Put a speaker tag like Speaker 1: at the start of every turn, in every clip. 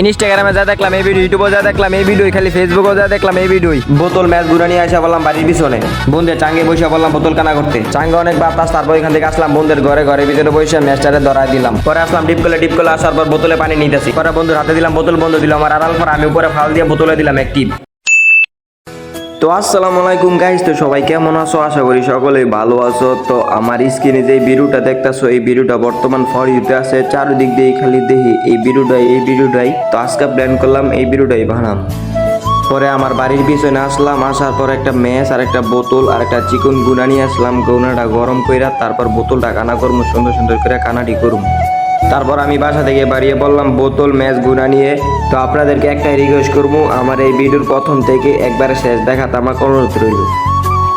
Speaker 1: ইনস্টাগ্রামে যা দেখলাম এই ভিডিও ইউটিউবে যা দেখলাম এই ভিডিও খালি ফেসবুকেও যা দেখলাম এই ভিডিও বোতল ম্যাচ ঘুরে নিয়ে আসা বললাম বাড়ির পিছনে। বন্ধে চাঙ্গে বসে বললাম বোতল কানা করতে। চাঙ্গে অনেক বাতাস তারপর এখান থেকে আসলাম বন্ধের ঘরে ঘরে ভিতরে বসে ম্যাচটারে ধরাই দিলাম। পরে আসলাম ডিপ কলে ডিপ কলে আসার পর বোতলে পানি নিতেছি। পরে বন্ধুর হাতে দিলাম বোতল বন্ধ দিলাম আর আড়াল পর আমি উপরে ফাল দিয়ে বোতলে দিলাম একটি তো আসসালামু আলাইকুম গাইস তো সবাই কেমন আছো? আশা করি সকলেই ভালো আছো। তো আমার স্ক্রিনে যে ভিডিওটা দেখতেছো, এই ভিডিওটা বর্তমান ফর ইউতে আছে। চারিদিক দিয়ে খালি দেখি এই ভিডিওটাই এই ভিডিওটাই। তো আজকে প্ল্যান করলাম এই ভিডিওটাই বানাম। পরে আমার বাড়ির পিছনে আসলাম, আসার পর একটা ম্যাচ আর একটা বোতল আর একটা চিকন গুনা নিয়ে আসলাম। গুনাটা গরম কইরা তারপর বোতলটা কানা করব সুন্দর সুন্দর করে কানাটি করব তারপর আমি বাসা থেকে বাড়িয়ে বললাম, বোতল, ম্যাচ, গুনা নিয়ে। তো আপনাদেরকে একটাই রিকোয়েস্ট করব, আমার এই ভিডিওর প্রথম থেকে একবারে শেষ দেখাতে আমার অনুরোধ রইল।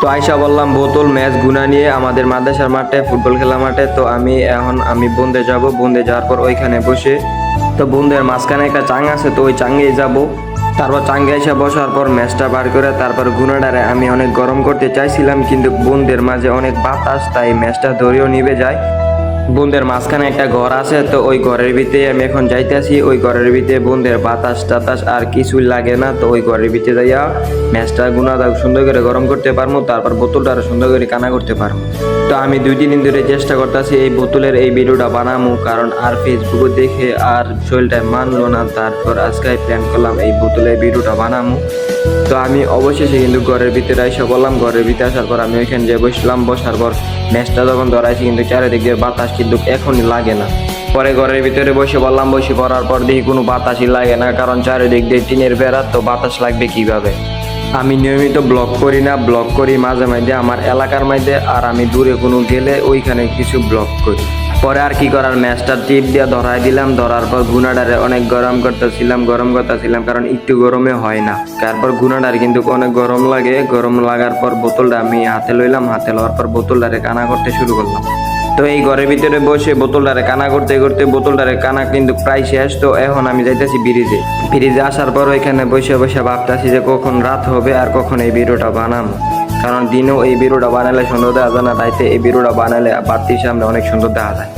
Speaker 1: তো আয়সা বললাম, বোতল, ম্যাচ, গুনা নিয়ে আমাদের মাদ্রাসার মাঠে, ফুটবল খেলা মাঠে। তো আমি এখন, আমি বন্ধে যাব বন্ধে যাওয়ার পর ওইখানে বসে, তো বন্ধের মাঝখানে একটা চাং আছে, তো ওই চাঙ্গেই যাব। তারপর চাঙ্গে এসে বসার পর ম্যাচটা বার করে তারপর গুনাডারে আমি অনেক গরম করতে চাইছিলাম, কিন্তু বন্ধের মাঝে অনেক বাতাস, তাই ম্যাচটা ধরেও নিবে যায়। বন্ধের মাঝখানে একটা ঘর আছে, তো ওই ঘরের ভিতরে আমি এখন যাইতেছি। ওই ঘরের ভিতরে বন্ধের বাতাস টাতাস আর কিছুই লাগে না, তো ওই ঘরের ভিতরে যাইয়া ম্যাচটা দাও সুন্দর করে গরম করতে পারব তারপর বোতলটা আরও সুন্দর করে কানা করতে পারব তো আমি দুই তিন দিন ধরে চেষ্টা করতেছি এই বোতলের এই ভিডিওটা বানামু, কারণ আর ফেসবুকে দেখে আর শরীরটা মানলো না, তারপর আজকে প্ল্যান করলাম এই বোতলের ভিডিওটা বানামু। তো আমি অবশেষে কিন্তু ঘরের ভিতরে এসে বললাম ঘরের ভিতরে আসার পর আমি ওইখানে যে বসলাম, বসার পর ম্যাচটা যখন ধরাইছি, কিন্তু চারিদিক দিয়ে বাতাস কিন্তু এখনই লাগে না। পরে ঘরের ভিতরে বসে বললাম, বসে পড়ার পর দেখি কোনো বাতাসই লাগে না, কারণ চারিদিক দিয়ে টিনের বেড়া, তো বাতাস লাগবে কীভাবে? আমি নিয়মিত ব্লগ করি না, ব্লগ করি মাঝে মাঝে আমার এলাকার মধ্যে, আর আমি দূরে কোনো গেলে ওইখানে কিছু ব্লগ করি। পরে আর কি করার ম্যাচটা টিপ দিয়ে ধরাই দিলাম, ধরার পর গুনাডারে অনেক গরম করতেছিলাম গরম করতেছিলাম, কারণ একটু গরমে হয় না। তারপর গুনাডার কিন্তু অনেক গরম লাগে, গরম লাগার পর বোতলটা আমি হাতে লইলাম, হাতে লওয়ার পর বোতলটারে কানা করতে শুরু করলাম। তো এই ঘরের ভিতরে বসে বোতলটারে কানা করতে করতে বোতলটারে কানা কিন্তু প্রায় শেষ। তো এখন আমি যাইতেছি ব্রিজে। ব্রিজে আসার পর ওইখানে বসে বসে ভাবতেছি যে কখন রাত হবে আর কখন এই ভিডিওটা বানাবো কারণ দিনেও এই ভিডিওটা বানালে সুন্দর দেখা যায় না রাইতে এই ভিডিওটা বানালে বাড়তির সামনে অনেক সুন্দর দেখা যায়।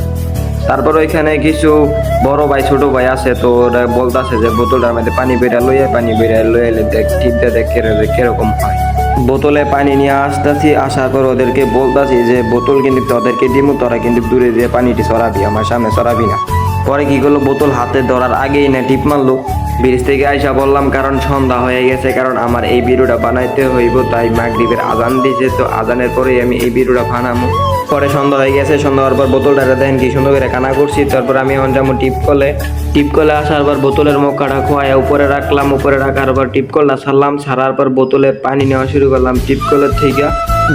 Speaker 1: তারপর ওইখানে কিছু বড় ভাই, ছোট ভাই আছে, তো ওরা বলতেছে যে বোতলটার মধ্যে পানি বেরিয়ে লইয়া, পানি বেরিয়ে লইয়া দেখ, টিপতে দেখ, কেরে- কীরকম হয়। বোতলে পানি নিয়ে আসতেছি, আশা পর ওদেরকে বলতেছি যে, বোতল কিন্তু তোদেরকে দিমু, তোরা কিন্তু দূরে দিয়ে পানিটি সরাবি, আমার সামনে সরাবি না। পরে কি করল, বোতল হাতে ধরার আগেই না টিপ মারলো। ব্রিজ থেকে আইসা বললাম, কারণ সন্ধ্যা হয়ে গেছে, কারণ আমার এই বিরুটা বানাইতে হইব, তাই মাগরীবের আজান দিয়েছে, তো আজানের পরেই আমি এই বিরুটা বানাবো পরে সন্ধ্যা হয়ে গেছে, সন্ধ্যা হওয়ার পর বোতলটা দেখেন কি সুন্দর করে কানা করছি। তারপর আমি এখন যেমন টিপ করলে টিপ করলে আসার পর বোতলের মুখটা খোয়াই উপরে রাখলাম, উপরে রাখার পর টিপ করলা ছাড়লাম, ছাড়ার পর বোতলে পানি নেওয়া শুরু করলাম। টিপ কলের থেকে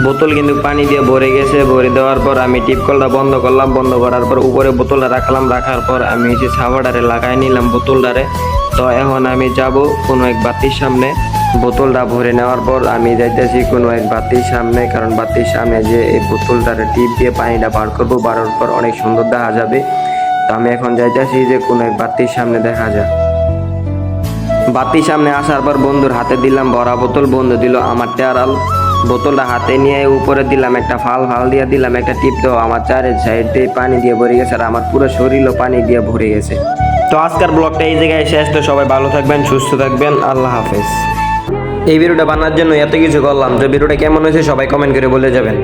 Speaker 1: বোতল কিন্তু পানি দিয়ে ভরে গেছে, ভরে দেওয়ার পর আমি টিপ কলটা বন্ধ করলাম, বন্ধ করার পর উপরে বোতলটা রাখলাম, রাখার পর আমি যে সাবাডারে লাগাই নিলাম বোতলটারে। তো এখন আমি যাব কোনো এক বাতির সামনে। বোতলটা ভরে নেওয়ার পর আমি যাইতেছি কোনো এক বাতির সামনে, কারণ বাতির সামনে যে এই বোতলটারে টিপ দিয়ে পানিটা বার করব, বাড়ার পর অনেক সুন্দর দেখা যাবে। তো আমি এখন যাইতেছি যে কোনো এক বাতির সামনে দেখা যায় বাতির সামনে আসার পর বন্ধুর হাতে দিলাম ভরা বোতল, বন্ধু দিল আমার টেয়ারাল বোতলটা হাতে নিয়ে উপরে দিলাম একটা ফাল ফাল দিয়ে দিলাম একটা টিপ দেওয়া আমার চারের সাইড দিয়ে পানি দিয়ে ভরে গেছে আর আমার পুরো শরীরও পানি দিয়ে ভরে গেছে। তো আজকের ব্লগটা এই জায়গায় শেষ, তো সবাই ভালো থাকবেন, সুস্থ থাকবেন, আল্লাহ হাফেজ। এই ভিডিওটা বানার জন্য এত কিছু করলাম। তো ভিডিওটা কেমন হয়েছে সবাই কমেন্ট করে বলে যাবেন।